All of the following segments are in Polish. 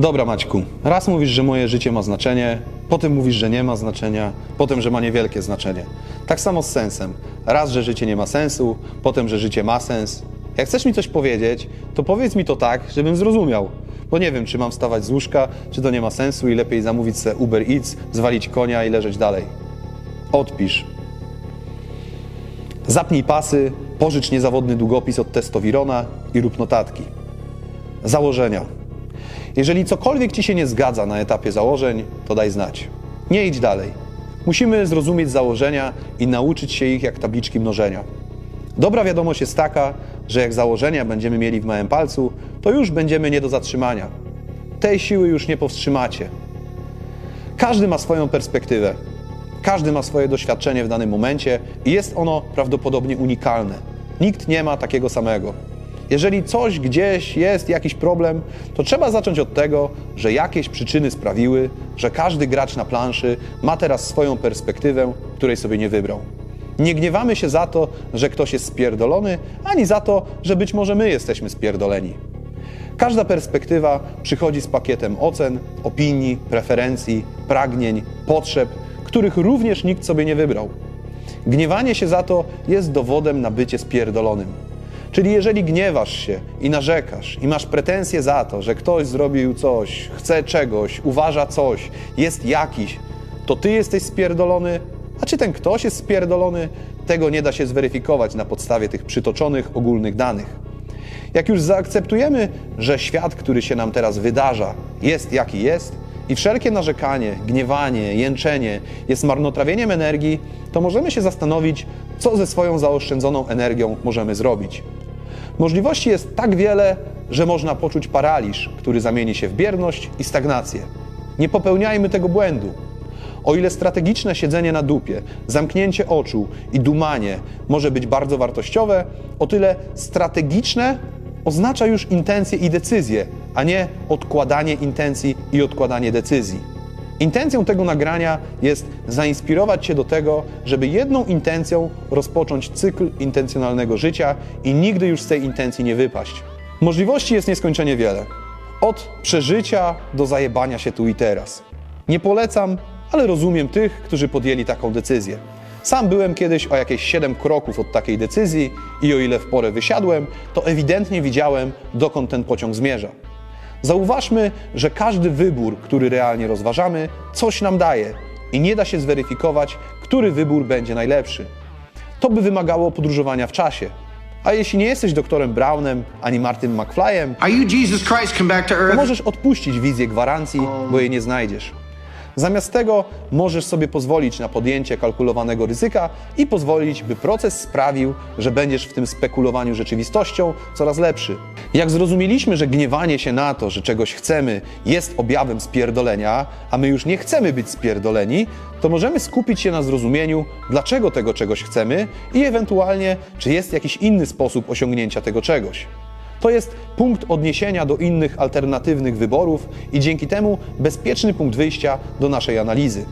Dobra, Maćku, raz mówisz, że moje życie ma znaczenie, potem mówisz, że nie ma znaczenia, potem, że ma niewielkie znaczenie. Tak samo z sensem. Raz, że życie nie ma sensu, potem, że życie ma sens. Jak chcesz mi coś powiedzieć, to powiedz mi to tak, żebym zrozumiał. Bo nie wiem, czy mam wstawać z łóżka, czy to nie ma sensu i lepiej zamówić sobie Uber Eats, zwalić konia i leżeć dalej. Odpisz. Zapnij pasy, pożycz niezawodny długopis od testowirona i rób notatki. Założenia. Jeżeli cokolwiek ci się nie zgadza na etapie założeń, to daj znać. Nie idź dalej. Musimy zrozumieć założenia i nauczyć się ich jak tabliczki mnożenia. Dobra wiadomość jest taka, że jak założenia będziemy mieli w małym palcu, to już będziemy nie do zatrzymania. Tej siły już nie powstrzymacie. Każdy ma swoją perspektywę. Każdy ma swoje doświadczenie w danym momencie i jest ono prawdopodobnie unikalne. Nikt nie ma takiego samego. Jeżeli coś gdzieś jest jakiś problem, to trzeba zacząć od tego, że jakieś przyczyny sprawiły, że każdy gracz na planszy ma teraz swoją perspektywę, której sobie nie wybrał. Nie gniewamy się za to, że ktoś jest spierdolony, ani za to, że być może my jesteśmy spierdoleni. Każda perspektywa przychodzi z pakietem ocen, opinii, preferencji, pragnień, potrzeb, których również nikt sobie nie wybrał. Gniewanie się za to jest dowodem na bycie spierdolonym. Czyli jeżeli gniewasz się i narzekasz i masz pretensje za to, że ktoś zrobił coś, chce czegoś, uważa coś, jest jakiś, to ty jesteś spierdolony, a czy ten ktoś jest spierdolony, tego nie da się zweryfikować na podstawie tych przytoczonych ogólnych danych. Jak już zaakceptujemy, że świat, który się nam teraz wydarza, jest jaki jest i wszelkie narzekanie, gniewanie, jęczenie jest marnotrawieniem energii, to możemy się zastanowić, co ze swoją zaoszczędzoną energią możemy zrobić. Możliwości jest tak wiele, że można poczuć paraliż, który zamieni się w bierność i stagnację. Nie popełniajmy tego błędu. O ile strategiczne siedzenie na dupie, zamknięcie oczu i dumanie może być bardzo wartościowe, o tyle strategiczne oznacza już intencje i decyzje, a nie odkładanie intencji i odkładanie decyzji. Intencją tego nagrania jest zainspirować Cię do tego, żeby jedną intencją rozpocząć cykl intencjonalnego życia i nigdy już z tej intencji nie wypaść. Możliwości jest nieskończenie wiele. Od przeżycia do zajebania się tu i teraz. Nie polecam, ale rozumiem tych, którzy podjęli taką decyzję. Sam byłem kiedyś o jakieś 7 kroków od takiej decyzji i o ile w porę wysiadłem, to ewidentnie widziałem, dokąd ten pociąg zmierza. Zauważmy, że każdy wybór, który realnie rozważamy, coś nam daje i nie da się zweryfikować, który wybór będzie najlepszy. To by wymagało podróżowania w czasie. A jeśli nie jesteś doktorem Brownem ani Martin McFlyem, to możesz odpuścić wizję gwarancji, bo jej nie znajdziesz. Zamiast tego możesz sobie pozwolić na podjęcie kalkulowanego ryzyka i pozwolić, by proces sprawił, że będziesz w tym spekulowaniu rzeczywistością coraz lepszy. Jak zrozumieliśmy, że gniewanie się na to, że czegoś chcemy, jest objawem spierdolenia, a my już nie chcemy być spierdoleni, to możemy skupić się na zrozumieniu, dlaczego tego czegoś chcemy i ewentualnie, czy jest jakiś inny sposób osiągnięcia tego czegoś. To jest punkt odniesienia do innych alternatywnych wyborów i dzięki temu bezpieczny punkt wyjścia do naszej analizy.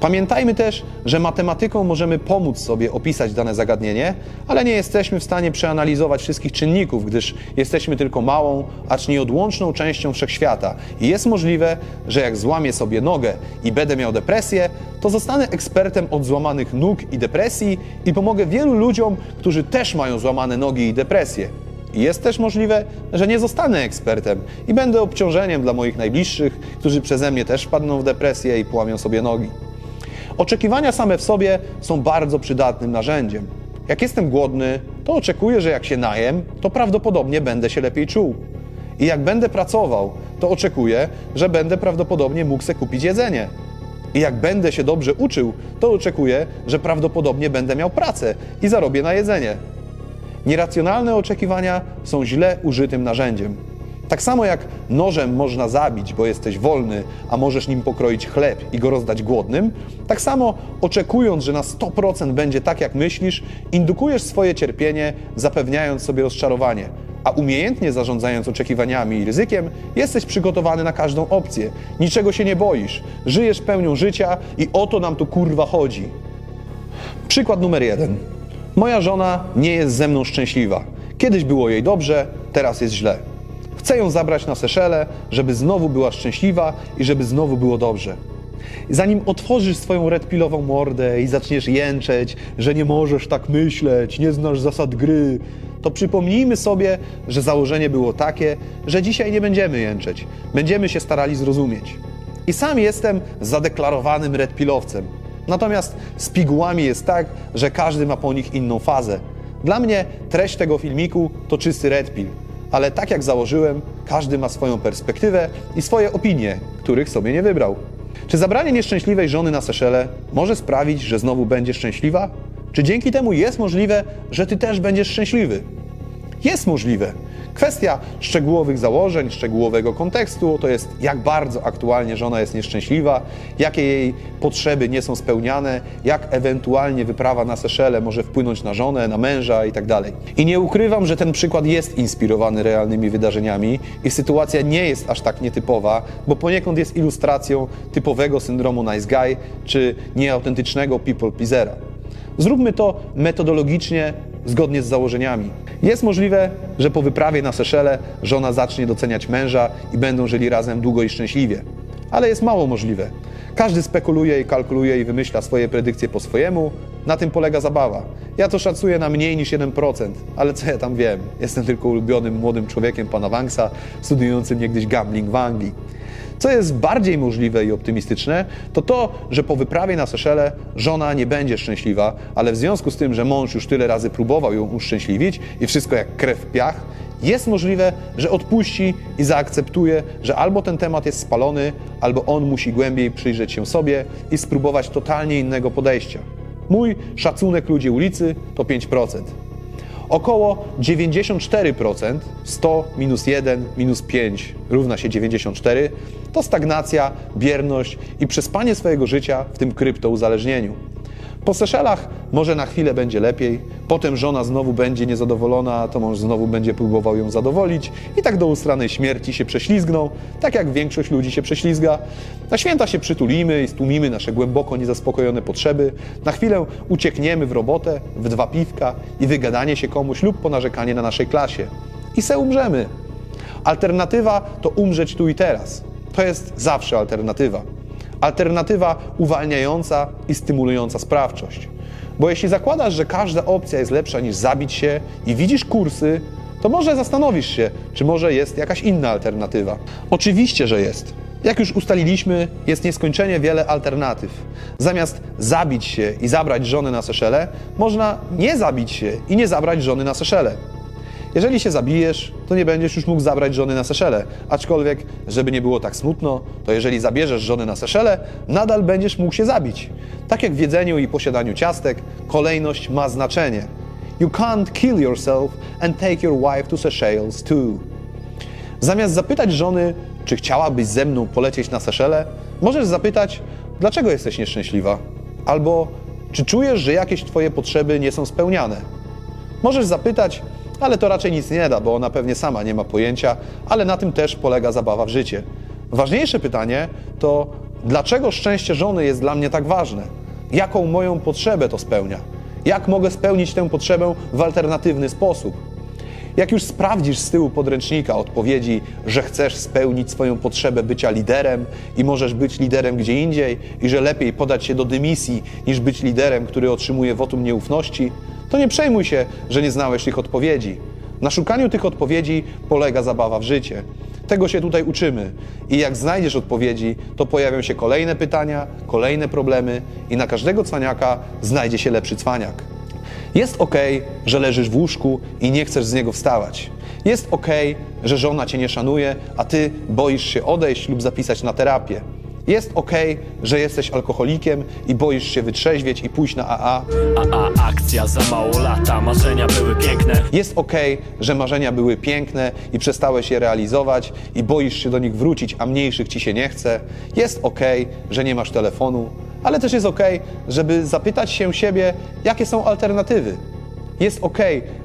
Pamiętajmy też, że matematyką możemy pomóc sobie opisać dane zagadnienie, ale nie jesteśmy w stanie przeanalizować wszystkich czynników, gdyż jesteśmy tylko małą, acz nieodłączną częścią wszechświata. I jest możliwe, że jak złamię sobie nogę i będę miał depresję, to zostanę ekspertem od złamanych nóg i depresji i pomogę wielu ludziom, którzy też mają złamane nogi i depresję. Jest też możliwe, że nie zostanę ekspertem i będę obciążeniem dla moich najbliższych, którzy przeze mnie też wpadną w depresję i połamią sobie nogi. Oczekiwania same w sobie są bardzo przydatnym narzędziem. Jak jestem głodny, to oczekuję, że jak się najem, to prawdopodobnie będę się lepiej czuł. I jak będę pracował, to oczekuję, że będę prawdopodobnie mógł sobie kupić jedzenie. I jak będę się dobrze uczył, to oczekuję, że prawdopodobnie będę miał pracę i zarobię na jedzenie. Nieracjonalne oczekiwania są źle użytym narzędziem. Tak samo jak nożem można zabić, bo jesteś wolny, a możesz nim pokroić chleb i go rozdać głodnym, tak samo oczekując, że na 100% będzie tak jak myślisz, indukujesz swoje cierpienie, zapewniając sobie rozczarowanie. A umiejętnie zarządzając oczekiwaniami i ryzykiem, jesteś przygotowany na każdą opcję. Niczego się nie boisz, żyjesz pełnią życia i o to nam tu kurwa chodzi. Przykład numer jeden. Moja żona nie jest ze mną szczęśliwa. Kiedyś było jej dobrze, teraz jest źle. Chce ją zabrać na Seszele, żeby znowu była szczęśliwa i żeby znowu było dobrze. Zanim otworzysz swoją redpilową mordę i zaczniesz jęczeć, że nie możesz tak myśleć, nie znasz zasad gry, to przypomnijmy sobie, że założenie było takie, że dzisiaj nie będziemy jęczeć, będziemy się starali zrozumieć. I sam jestem zadeklarowanym redpilowcem. Natomiast z pigułami jest tak, że każdy ma po nich inną fazę. Dla mnie treść tego filmiku to czysty redpill, ale tak jak założyłem, każdy ma swoją perspektywę i swoje opinie, których sobie nie wybrał. Czy zabranie nieszczęśliwej żony na Seszele może sprawić, że znowu będzie szczęśliwa? Czy dzięki temu jest możliwe, że ty też będziesz szczęśliwy? Jest możliwe. Kwestia szczegółowych założeń, szczegółowego kontekstu to jest jak bardzo aktualnie żona jest nieszczęśliwa, jakie jej potrzeby nie są spełniane, jak ewentualnie wyprawa na Seszele może wpłynąć na żonę, na męża itd. I nie ukrywam, że ten przykład jest inspirowany realnymi wydarzeniami i sytuacja nie jest aż tak nietypowa, bo poniekąd jest ilustracją typowego syndromu nice guy czy nieautentycznego people pleasera. Zróbmy to metodologicznie, zgodnie z założeniami. Jest możliwe, że po wyprawie na Seszele żona zacznie doceniać męża i będą żyli razem długo i szczęśliwie. Ale jest mało możliwe. Każdy spekuluje i kalkuluje i wymyśla swoje predykcje po swojemu. Na tym polega zabawa. Ja to szacuję na mniej niż 1%, ale co ja tam wiem? Jestem tylko ulubionym młodym człowiekiem pana Wanksa, studiującym niegdyś gambling w Anglii. Co jest bardziej możliwe i optymistyczne, to to, że po wyprawie na Seszele żona nie będzie szczęśliwa, ale w związku z tym, że mąż już tyle razy próbował ją uszczęśliwić i wszystko jak krew w piach, jest możliwe, że odpuści i zaakceptuje, że albo ten temat jest spalony, albo on musi głębiej przyjrzeć się sobie i spróbować totalnie innego podejścia. Mój szacunek ludzi ulicy to 5%. Około 94%, 100 minus 1 minus 5 równa się 94, to stagnacja, bierność i przespanie swojego życia w tym kryptouzależnieniu. Po Seszelach może na chwilę będzie lepiej, potem żona znowu będzie niezadowolona, to mąż znowu będzie próbował ją zadowolić i tak do ustranej śmierci się prześlizgną, tak jak większość ludzi się prześlizga. Na święta się przytulimy i stłumimy nasze głęboko niezaspokojone potrzeby, na chwilę uciekniemy w robotę, w dwa piwka i wygadanie się komuś lub ponarzekanie na naszej klasie. I se umrzemy. Alternatywa to umrzeć tu i teraz. To jest zawsze alternatywa. Alternatywa uwalniająca i stymulująca sprawczość. Bo jeśli zakładasz, że każda opcja jest lepsza niż zabić się i widzisz kursy, to może zastanowisz się, czy może jest jakaś inna alternatywa. Oczywiście, że jest. Jak już ustaliliśmy, jest nieskończenie wiele alternatyw. Zamiast zabić się i zabrać żony na Seszele, można nie zabić się i nie zabrać żony na Seszele. Jeżeli się zabijesz, to nie będziesz już mógł zabrać żony na Seszele. Aczkolwiek, żeby nie było tak smutno, to jeżeli zabierzesz żony na Seszele, nadal będziesz mógł się zabić. Tak jak w jedzeniu i posiadaniu ciastek, kolejność ma znaczenie. You can't kill yourself and take your wife to Seychelles too. Zamiast zapytać żony, czy chciałabyś ze mną polecieć na Seszele, możesz zapytać, dlaczego jesteś nieszczęśliwa? Albo, czy czujesz, że jakieś twoje potrzeby nie są spełniane? Możesz zapytać, ale to raczej nic nie da, bo ona pewnie sama nie ma pojęcia, ale na tym też polega zabawa w życie. Ważniejsze pytanie to, dlaczego szczęście żony jest dla mnie tak ważne? Jaką moją potrzebę to spełnia? Jak mogę spełnić tę potrzebę w alternatywny sposób? Jak już sprawdzisz z tyłu podręcznika odpowiedzi, że chcesz spełnić swoją potrzebę bycia liderem i możesz być liderem gdzie indziej i że lepiej podać się do dymisji niż być liderem, który otrzymuje wotum nieufności, to nie przejmuj się, że nie znałeś tych odpowiedzi. Na szukaniu tych odpowiedzi polega zabawa w życie. Tego się tutaj uczymy. I jak znajdziesz odpowiedzi, to pojawią się kolejne pytania, kolejne problemy i na każdego cwaniaka znajdzie się lepszy cwaniak. Jest ok, że leżysz w łóżku i nie chcesz z niego wstawać. Jest ok, że żona cię nie szanuje, a ty boisz się odejść lub zapisać na terapię. Jest ok, że jesteś alkoholikiem i boisz się wytrzeźwieć i pójść na AA. A, a akcja za mało lata, marzenia były piękne Jest ok, że marzenia były piękne i przestałeś je realizować i boisz się do nich wrócić, a mniejszych ci się nie chce. Jest ok, że nie masz telefonu, ale też jest ok, żeby zapytać się siebie, jakie są alternatywy. Jest ok,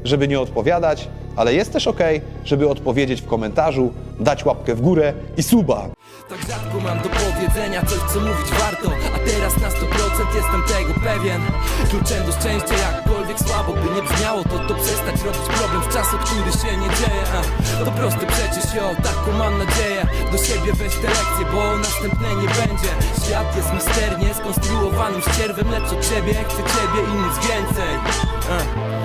żeby nie odpowiadać, ale jest też ok, żeby odpowiedzieć w komentarzu, dać łapkę w górę i suba. Tak rzadko mam do powiedzenia coś, co mówić warto A teraz na 100% jestem tego pewien Kluczem do szczęścia jakkolwiek słabo by nie brzmiało To to przestać robić problem w czasu, który się nie dzieje a, To proste przecież, jo, taką mam nadzieję Do siebie weź te lekcje, bo następne nie będzie Świat jest misternie skonstruowanym ścierwem Lecz od ciebie chcę ciebie i nic więcej a.